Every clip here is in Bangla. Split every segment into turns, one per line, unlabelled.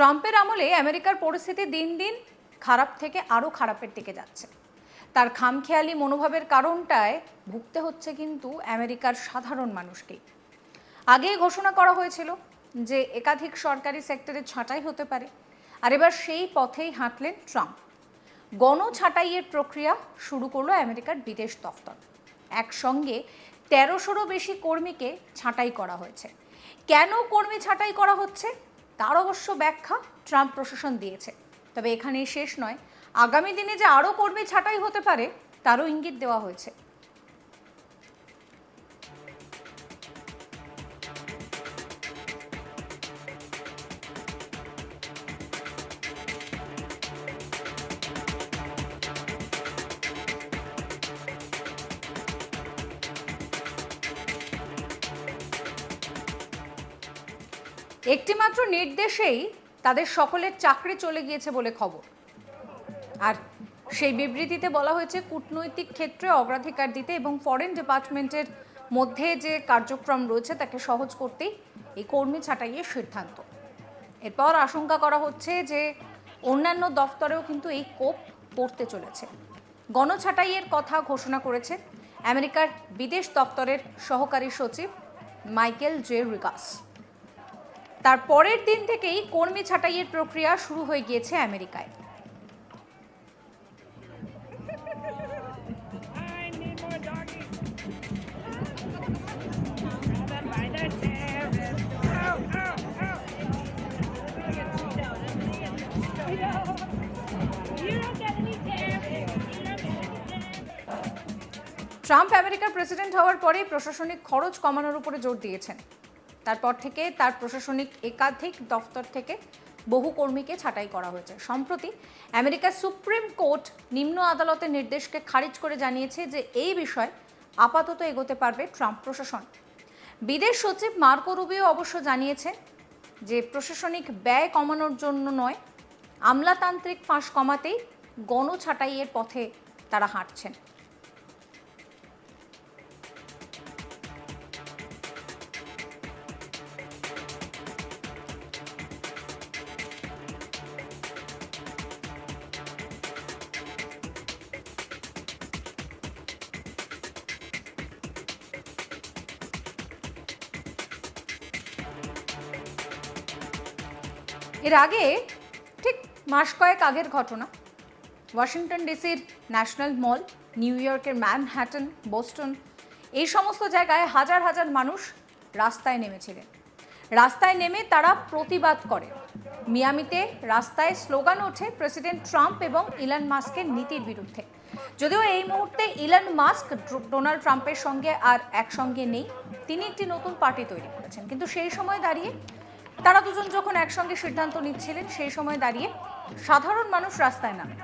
ট্রাম্পের আমলে আমেরিকার পরিস্থিতি দিন দিন খারাপ থেকে আরও খারাপের দিকে যাচ্ছে। তার খামখেয়ালি মনোভাবের কারণটায় ভুগতে হচ্ছে কিন্তু আমেরিকার সাধারণ মানুষকেই আগেই ঘোষণা করা হয়েছিল যে একাধিক সরকারি সেক্টরে ছাঁটাই হতে পারে, আর এবার সেই পথেই হাঁটলেন ট্রাম্প। গণ ছাঁটাইয়ের প্রক্রিয়া শুরু করল আমেরিকার বিদেশ দফতর। একসঙ্গে তেরোশোরও বেশি কর্মীকে ছাঁটাই করা হয়েছে। কেন কর্মী ছাঁটাই করা হচ্ছে? তার অবশ্য ব্যাখ্যা ট্রাম্প প্রশাসন দিয়েছে। তবে এখানেই শেষ নয়। আগামী দিনে যে আরও কর্মী ছাঁটাই হতে পারে, তারও ইঙ্গিত দেওয়া হয়েছে। একটিমাত্র নির্দেশেই তাদের সকলের চাকরি চলে গিয়েছে বলে খবর। আর সেই বিবৃতিতে বলা হয়েছে, কূটনৈতিক ক্ষেত্রে অগ্রাধিকার দিতে এবং ফরেন ডিপার্টমেন্টের মধ্যে যে কার্যক্রম রয়েছে তাকে সহজ করতেই এই কর্মী ছাঁটাইয়ের সিদ্ধান্ত। এরপর আশঙ্কা করা হচ্ছে যে অন্যান্য দফতরেও কিন্তু এই কোপ পড়তে চলেছে। গণছাঁটাইয়ের কথা ঘোষণা করেছে আমেরিকার বিদেশ দপ্তরের সহকারী সচিব মাইকেল জে রিগাস। তার পরের দিন থেকেই কর্মী ছাটাইয়ের প্রক্রিয়া শুরু হয়ে গিয়েছে আমেরিকায়। ট্রাম্প আমেরিকার প্রেসিডেন্ট হওয়ার পরে প্রশাসনিক খরচ কমানোর উপরে জোর দিয়েছেন। তারপর থেকে তার প্রশাসনিক একাধিক দফতর থেকে বহু কর্মীকে ছাঁটাই করা হয়েছে। সম্প্রতি আমেরিকার সুপ্রিম কোর্ট নিম্ন আদালতের নির্দেশকে খারিজ করে জানিয়েছে যে এই বিষয়ে আপাতত এগোতে পারবে ট্রাম্প প্রশাসন। বিদেশ সচিব মার্কো রুবিও অবশ্য জানিয়েছে যে প্রশাসনিক ব্যয় কমানোর জন্য নয়, আমলাতান্ত্রিক ফাঁস কমাতেই গণছাঁটাইয়ের পথে তারা হাঁটছেন। এর আগে ঠিক মাস কয়েক আগের ঘটনা। ওয়াশিংটন ডিসির ন্যাশনাল মল, নিউ ইয়র্কের ম্যানহ্যাটন, বোস্টন, এই সমস্ত জায়গায় হাজার হাজার মানুষ রাস্তায় নেমেছিলেন। রাস্তায় নেমে তারা প্রতিবাদ করে। মিয়ামিতে রাস্তায় স্লোগান ওঠে প্রেসিডেন্ট ট্রাম্প এবং ইলন মাস্কের নীতির বিরুদ্ধে। যদিও এই মুহূর্তে ইলন মাস্ক ডোনাল্ড ট্রাম্পের সঙ্গে আর একসঙ্গে নেই, তিনি একটি নতুন পার্টি তৈরি করেছেন। কিন্তু সেই সময় দাঁড়িয়ে তারা দুজন যখন একসঙ্গে সিদ্ধান্ত নিচ্ছিলেন, সেই সময় দাঁড়িয়ে সাধারণ মানুষ রাস্তায় নামে।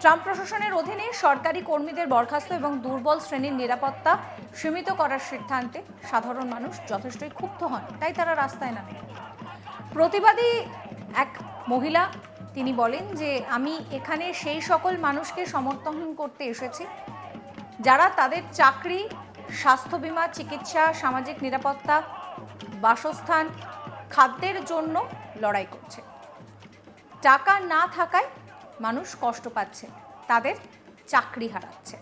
ট্রাম্প প্রশাসনের অধীনে সরকারি কর্মীদের বরখাস্ত এবং দুর্বল শ্রেণির নিরাপত্তা সীমিত করার সিদ্ধান্তে সাধারণ মানুষ যথেষ্টই ক্ষুব্ধ হন, তাই তারা রাস্তায় নামে। প্রতিবাদী এক মহিলা, তিনি বলেন যে, আমি এখানে সেই সকল মানুষকে সমর্থন করতে এসেছি, যারা তাদের চাকরি, স্বাস্থ্য বীমা, চিকিৎসা, সামাজিক নিরাপত্তা, বাসস্থান খাদ্যের জন্য লড়াই করছে। টাকা না থাকায় মানুষ কষ্ট পাচ্ছে, তাদের চাকরি হারাচ্ছে।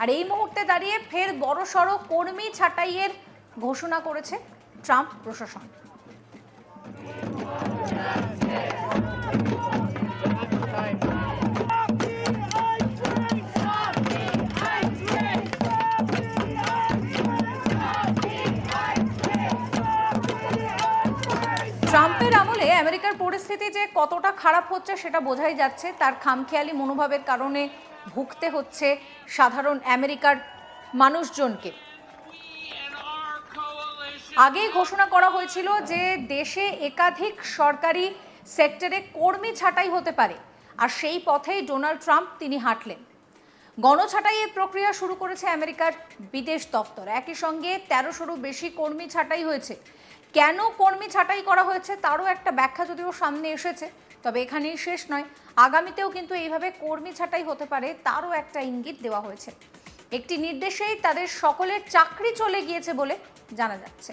আর এই মুহূর্তে দাঁড়িয়ে ফের বড়সড় কর্মী ছাঁটাইয়ের ঘোষণা করেছে ট্রাম্প প্রশাসন। ট্রাম্পের আমলে আমেরিকার পরিস্থিতি যে কতটা খারাপ হচ্ছে সেটা বোঝাই যাচ্ছে। তার খামখেয়ালি মনোভাবের কারণে ভুগতে হচ্ছে সাধারণ আমেরিকার মানুষজনকে। আগেই ঘোষণা করা হয়েছিল যে দেশে একাধিক সরকারি সেক্টরে কর্মী ছাঁটাই হতে পারে। আর সেই পথেই ডোনাল্ড ট্রাম্প তিনি হাঁটলেন। গণছাঁটাইয়ের প্রক্রিয়া শুরু করেছে আমেরিকার বিদেশ দপ্তর। একই সঙ্গে তেরোশোরও বেশি কর্মী ছাঁটাই হয়েছে। কেন কর্মী ছাঁটাই করা হয়েছে তারও একটা ব্যাখ্যা যদিও সামনে এসেছে, তবে এখানেই শেষ নয়। আগামীতেও কিন্তু এইভাবে কর্মী ছাঁটাই হতে পারে তারও একটা ইঙ্গিত দেওয়া হয়েছে। একটি নির্দেশেই তাদের সকলের চাকরি চলে গিয়েছে বলে জানা যাচ্ছে।